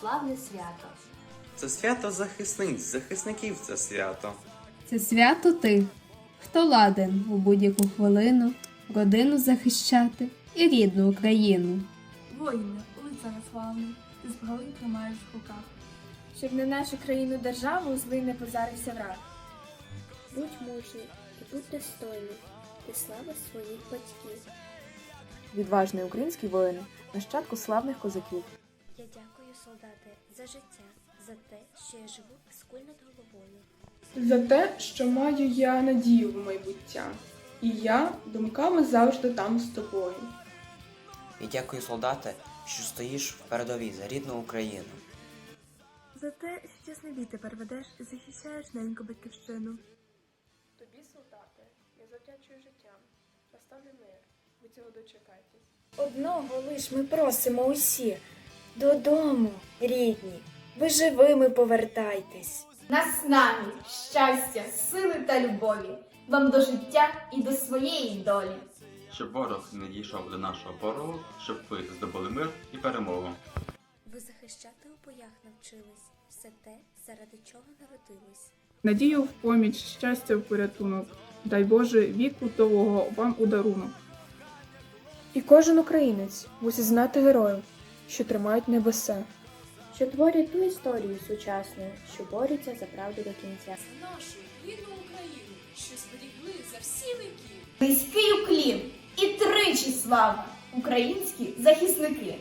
славне свято. Це свято захисниць, захисників це свято. Це свято тих, хто ладен у будь-яку хвилину родину захищати і рідну Україну. Воїне, лицар славний, ти зброю тримаєш в руках. Щоб на нашу країну державу злий не позарився враг. Будь мужній і будь достойний, ти слава своїх батьків. Відважний український воїн, нащадку славних козаків. Я дякую, солдати, за життя, за те, що я живу з куль над головою. за те, що маю я надію в майбуття, і я думками завжди там з тобою. І дякую, солдати, що стоїш в передовій за рідну Україну. За те, що чесний бій тепер ведеш і захищаєш неньку батьківщину. Тобі, солдати, я завдячую життям. Наставлю мир, ви цього дочекайтесь. Одного лиш ми просимо усі додому, рідні, ви живими повертайтесь. Наснамі, щастя, сили та любові, вам до життя і до своєї долі. Щоб ворог не дійшов до нашого порогу, щоб ви здобули мир і перемогу. Ви захищати у боях навчились все те, заради чого народились. Надію в поміч, щастя в порятунок. Дай Боже віку довгого вам у дарунок. І кожен українець мусить знати героїв, що тримають небеса. Що творять ту історію сучасну, що борються за правду до кінця. Нашу рідну Україну, що зберігли за всі віки. Низький уклін і тричі слава! Українські захисники!